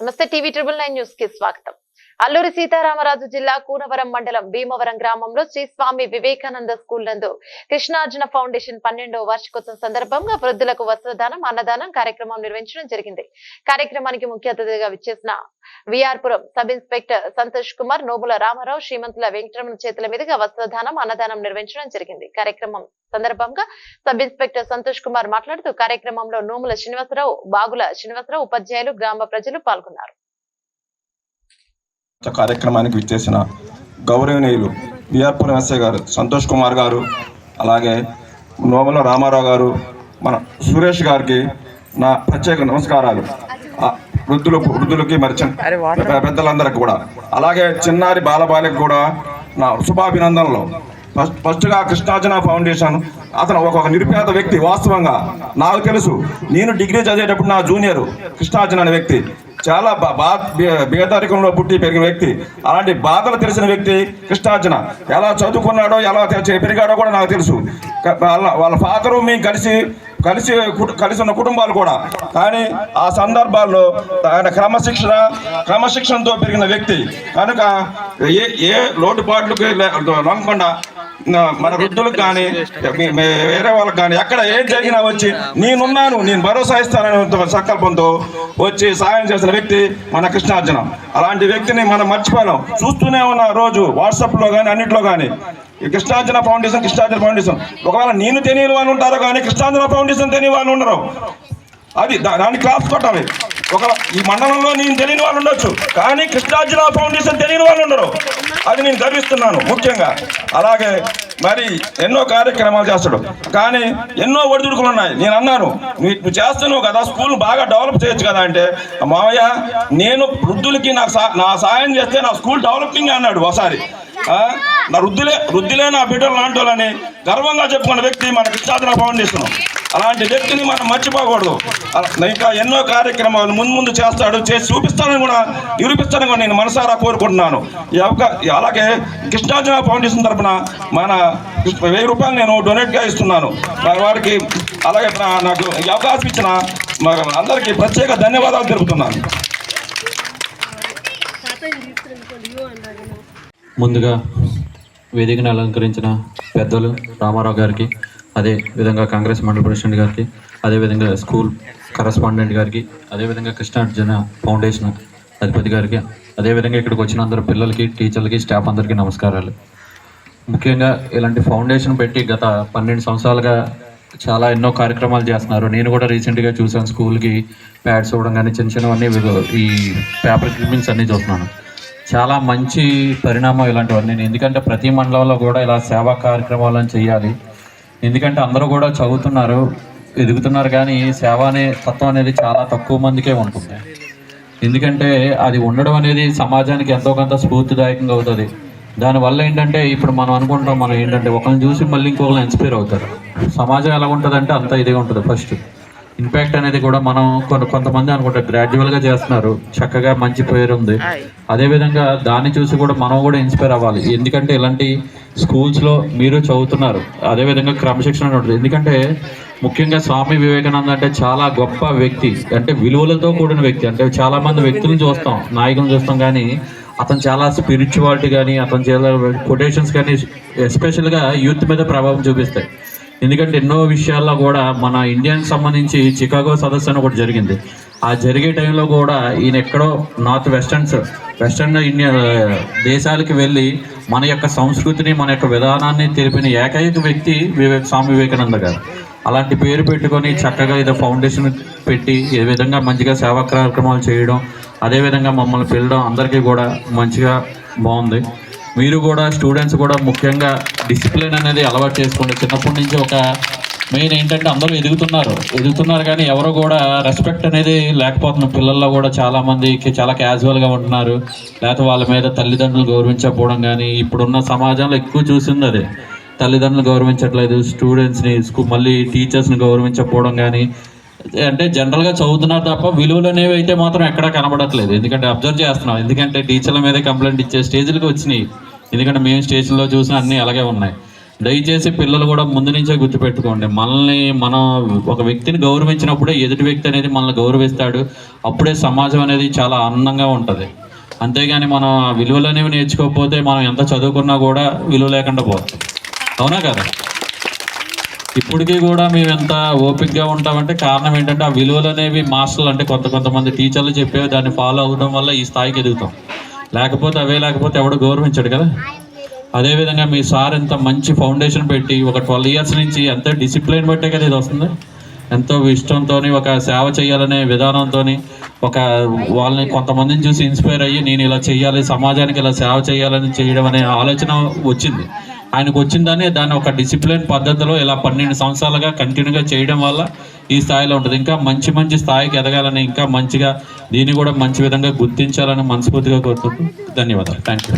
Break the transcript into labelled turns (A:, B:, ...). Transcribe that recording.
A: నమస్తే TV triple nine news కి స్వాగతం అల్లూరి సీతారామరాజు జిల్లా కూనవరం మండలం భీమవరం గ్రామంలో శ్రీ స్వామి వివేకానంద స్కూల్ నందు కృష్ణార్జున ఫౌండేషన్ పన్నెండవ వార్షికోత్సవం సందర్భంగా వృద్ధులకు వస్త్రదానం అన్నదానం కార్యక్రమం నిర్వహించడం జరిగింది. కార్యక్రమానికి ముఖ్య అతిథిగా విచ్చేసిన విఆర్పురం సబ్ ఇన్స్పెక్టర్ సంతోష్ కుమార్ నోబుల రామారావు శ్రీమంతుల వెంకటరమణ చేతుల మీదుగా వస్త్రదానం అన్నదానం నిర్వహించడం జరిగింది. కార్యక్రమం సందర్భంగా సబ్ ఇన్స్పెక్టర్ సంతోష్ కుమార్ మాట్లాడుతూ కార్యక్రమంలో నోముల శ్రీనివాసరావు బాగుల శ్రీనివాసరావు ఉపాధ్యాయులు గ్రామ ప్రజలు పాల్గొన్నారు.
B: కార్యక్రమానికి విచ్చేసిన గౌరవనీయులు విఆర్పురం ఎస్ఐ గారు సంతోష్ కుమార్ గారు అలాగే నోమల రామారావు గారు మన సురేష్ గారికి నా ప్రత్యేక నమస్కారాలు. వృద్ధులు వృద్ధులకి మరి పెద్దలందరికీ కూడా. అలాగే చిన్నారి బాలబాలికి కూడా నా శుభాభినందనలు. ఫస్ట్ ఫస్ట్గా కృష్ణార్జున ఫౌండేషన్ అతను ఒక నిరుపేద వ్యక్తి వాస్తవంగా. నాకు తెలుసు నేను డిగ్రీ చదివేటప్పుడు నా జూనియర్ కృష్ణార్జున అనే వ్యక్తి. చాలా బా- బేదరికంలో పుట్టి పెరిగిన వ్యక్తి. అలాంటి బాధలు తెలిసిన వ్యక్తి కృష్ణార్జున. ఎలా చదువుకున్నాడో ఎలా పెరిగాడో కూడా నాకు తెలుసు. వాళ్ళ వాళ్ళ ఫాదరు మేము కలిసి కలిసి కలిసి ఉన్న కుటుంబాలు కూడా. కానీ ఆ సందర్భాల్లో ఆయన క్రమశిక్షణ క్రమశిక్షణతో పెరిగిన వ్యక్తి. కనుక ఏ ఏ లోటుపాట్లకి లే- లొంగకుండా మన వృద్ధులకు కానీ వేరే వాళ్ళకి కానీ ఎక్కడ ఏం జరిగినా వచ్చి నేనున్నాను నేను భరోసా ఇస్తానని సంకల్పంతో వచ్చి సాయం చేసిన వ్యక్తి మన కృష్ణార్జున. అలాంటి వ్యక్తిని మనం మర్చిపోలేం. చూస్తూనే ఉన్న రోజు వాట్సాప్లో కానీ అన్నింటిలో కానీ కృష్ణార్జున ఫౌండేషన్ కృష్ణార్జున ఫౌండేషన్. ఒకవేళ నేను తెలియని వాళ్ళు ఉంటారు కానీ కృష్ణార్జున ఫౌండేషన్ తెలియని వాళ్ళు ఉండరు. అది దా- దాన్ని క్లాస్ కొట్టాలి. ఒక ఈ మండలంలో నేను తెలియని వాళ్ళు ఉండొచ్చు కానీ కృష్ణార్జున ఫౌండేషన్ తెలియని వాళ్ళు ఉండరు. అది నేను గర్విస్తున్నాను ముఖ్యంగా. అలాగే మరి ఎన్నో కార్యక్రమాలు చేస్తాడు. కానీ ఎన్నో ఒడిదుడుకులు ఉన్నాయి. నేను అన్నాను నువ్వు చేస్తున్నావు కదా స్కూల్ బాగా డెవలప్ చేయొచ్చు కదా అంటే మావయ్య నేను వృద్ధులకి నాకు నా సాయం చేస్తే నా స్కూల్ డెవలపింగ్ అన్నాడు ఒకసారి. నా వృద్ధులే వృద్ధులే నా బిడ్డలు లాంటి వాళ్ళని గర్వంగా చెప్పుకున్న వ్యక్తి మన కృష్ణార్జున చేస్తున్నాం. అలాంటి వ్యక్తిని మనం మర్చిపోకూడదు. ఇంకా ఎన్నో కార్యక్రమాలు ముందు ముందు చేస్తాడు చేసి చూపిస్తానని కూడా నిరూపిస్తానని కూడా నేను మనసారా కోరుకుంటున్నాను. ఈ అవకా అలాగే కృష్ణార్జున ఫౌండేషన్ తరపున మన వెయ్యి రూపాయలు నేను డొనేట్గా ఇస్తున్నాను. మరి వారికి అలాగే నాకు ఈ అవకాశం ఇచ్చిన అందరికీ ప్రత్యేక ధన్యవాదాలు తెలుపుతున్నాను.
C: ముందుగా వేదికను అలంకరించిన పెద్దలు రామారావు గారికి అదే విధంగా కాంగ్రెస్ మండల ప్రెసిడెంట్ గారికి అదేవిధంగా స్కూల్ కరస్పాండెంట్ గారికి అదేవిధంగా కృష్ణార్జున ఫౌండేషన్ అధిపతి గారికి అదేవిధంగా ఇక్కడికి వచ్చిన అందరు పిల్లలకి టీచర్లకి స్టాఫ్ అందరికీ నమస్కారాలు. ముఖ్యంగా ఇలాంటి ఫౌండేషన్ పెట్టి గత పన్నెండు సంవత్సరాలుగా చాలా ఎన్నో కార్యక్రమాలు చేస్తున్నారు. నేను కూడా రీసెంట్గా చూసాను స్కూల్కి ప్యాడ్స్ ఇవ్వడం కానీ చిన్న చిన్నవన్నీ ఈ పేపర్ క్లిప్పింగ్స్ అన్నీ చూస్తున్నాను. చాలా మంచి పరిణామం ఇలాంటివన్నీ. ఎందుకంటే ప్రతి మండలంలో కూడా ఇలా సేవా కార్యక్రమాలను చేయాలి. ఎందుకంటే అందరూ కూడా చదువుతున్నారు ఎదుగుతున్నారు కానీ సేవ అనే తత్వం అనేది చాలా తక్కువ మందికే ఉంటుంది. ఎందుకంటే అది ఉండడం అనేది సమాజానికి ఎంతో కొంత స్ఫూర్తిదాయకంగా అవుతుంది. దానివల్ల ఏంటంటే ఇప్పుడు మనం అనుకుంటాం మనం ఏంటంటే ఒకరిని చూసి మళ్ళీ ఇంకొకరిని ఇన్స్పైర్ అవుతారు. సమాజం ఎలా ఉంటుందంటే అంత ఇదిగా ఉంటుంది ఫస్ట్ ఇంపాక్ట్ అనేది కూడా మనం కొంత కొంతమంది అనుకుంటారు గ్రాడ్యువల్గా చేస్తున్నారు. చక్కగా మంచి పేరు ఉంది. అదేవిధంగా దాన్ని చూసి కూడా మనం కూడా ఇన్స్పైర్ అవ్వాలి. ఎందుకంటే ఇలాంటి స్కూల్స్లో మీరు చదువుతున్నారు. అదేవిధంగా క్రమశిక్షణ ఉంటుంది. ఎందుకంటే ముఖ్యంగా స్వామి వివేకానంద అంటే చాలా గొప్ప వ్యక్తి. అంటే విలువలతో కూడిన వ్యక్తి. అంటే చాలా మంది వ్యక్తులను చూస్తాం నాయకులను చూస్తాం కానీ అతను చాలా స్పిరిచువాలిటీ కానీ అతను చాలా కొటేషన్స్ కానీ ఎస్పెషల్గా యూత్ మీద ప్రభావం చూపిస్తాయి. ఎందుకంటే ఎన్నో విషయాల్లో కూడా మన ఇండియాకి సంబంధించి చికాగో సదస్సు అని ఒకటి జరిగింది. ఆ జరిగే టైంలో కూడా ఈయన ఎక్కడో నార్త్ వెస్టర్న్స్ వెస్టర్న్ ఇండియా దేశాలకు వెళ్ళి మన యొక్క సంస్కృతిని మన యొక్క విధానాన్ని తెలిపిన ఏకైక వ్యక్తి వివేక్ స్వామి వివేకానంద గారు. అలాంటి పేరు పెట్టుకొని చక్కగా ఏదో ఫౌండేషన్ పెట్టి ఏ విధంగా మంచిగా సేవా కార్యక్రమాలు చేయడం అదేవిధంగా మమ్మల్ని పిలడం అందరికీ కూడా మంచిగా బాగుంది. మీరు కూడా స్టూడెంట్స్ కూడా ముఖ్యంగా డిసిప్లిన్ అనేది అలవాటు చేసుకోండి. చిన్నప్పటి నుంచి ఒక మెయిన్ ఏంటంటే అందరూ ఎదుగుతున్నారు. ఎదుగుతున్నారు కానీ ఎవరు కూడా రెస్పెక్ట్ అనేది లేకపోతుంది పిల్లల్లో కూడా చాలా మందికి చాలా క్యాజువల్గా ఉంటున్నారు. లేకపోతే వాళ్ళ మీద తల్లిదండ్రులు గౌరవించకపోవడం కానీ ఇప్పుడున్న సమాజంలో ఎక్కువ చూసింది అదే. తల్లిదండ్రులు గౌరవించట్లేదు స్టూడెంట్స్ని స్కూ మళ్ళీ టీచర్స్ని గౌరవించకపోవడం కానీ అంటే జనరల్గా చదువుతున్నారు తప్ప విలువలు అనేవి అయితే మాత్రం ఎక్కడా కనబడట్లేదు. ఎందుకంటే అబ్జర్వ్ చేస్తున్నాం. ఎందుకంటే టీచర్ల మీద కంప్లైంట్ ఇచ్చే స్టేజ్లకు వచ్చినాయి. ఎందుకంటే మేము స్టేజ్లో చూసిన అన్నీ అలాగే ఉన్నాయి. దయచేసి పిల్లలు కూడా ముందు నుంచే గుర్తుపెట్టుకోండి. మనల్ని మనం ఒక వ్యక్తిని గౌరవించినప్పుడే ఎదుటి వ్యక్తి అనేది మనల్ని గౌరవిస్తాడు. అప్పుడే సమాజం అనేది చాలా ఆనందంగా ఉంటుంది. అంతేగాని మనం ఆ విలువలు అనేవి నేర్చుకోకపోతే మనం ఎంత చదువుకున్నా కూడా విలువ లేకుండా పోతుంది. అవునా కదా? ఇప్పటికీ కూడా మేము ఎంత ఓపికగా ఉంటామంటే కారణం ఏంటంటే ఆ విలువలు అనేవి మాస్టర్లు అంటే కొంత కొంతమంది టీచర్లు చెప్పేవి దాన్ని ఫాలో అవడం వల్ల ఈ స్థాయికి ఎదుగుతాం. లేకపోతే అవే లేకపోతే ఎవడు గౌరవించాడు కదా? అదేవిధంగా మీ సార్ ఇంత మంచి ఫౌండేషన్ పెట్టి ఒక ట్వెల్వ్ ఇయర్స్ నుంచి ఎంత డిసిప్లిన్ బట్టే కదా ఇది వస్తుంది. ఎంతో ఇష్టంతో ఒక సేవ చేయాలనే విధానంతో ఒక వాళ్ళని కొంతమందిని చూసి ఇన్స్పైర్ అయ్యి నేను ఇలా చేయాలి సమాజానికి ఇలా సేవ చేయాలని చేయడం అనే ఆలోచన వచ్చింది. ఆయనకు వచ్చిందని దాన్ని ఒక డిసిప్లిన్ పద్ధతిలో ఇలా పన్నెండు సంవత్సరాలుగా కంటిన్యూగా చేయడం వల్ల ఈ స్థాయిలో ఉంటుంది. ఇంకా మంచి మంచి స్థాయికి ఎదగాలని ఇంకా మంచిగా దీన్ని కూడా మంచి విధంగా గుర్తించాలని మనస్ఫూర్తిగా కోరుకుంటూ ధన్యవాదాలు. Thank you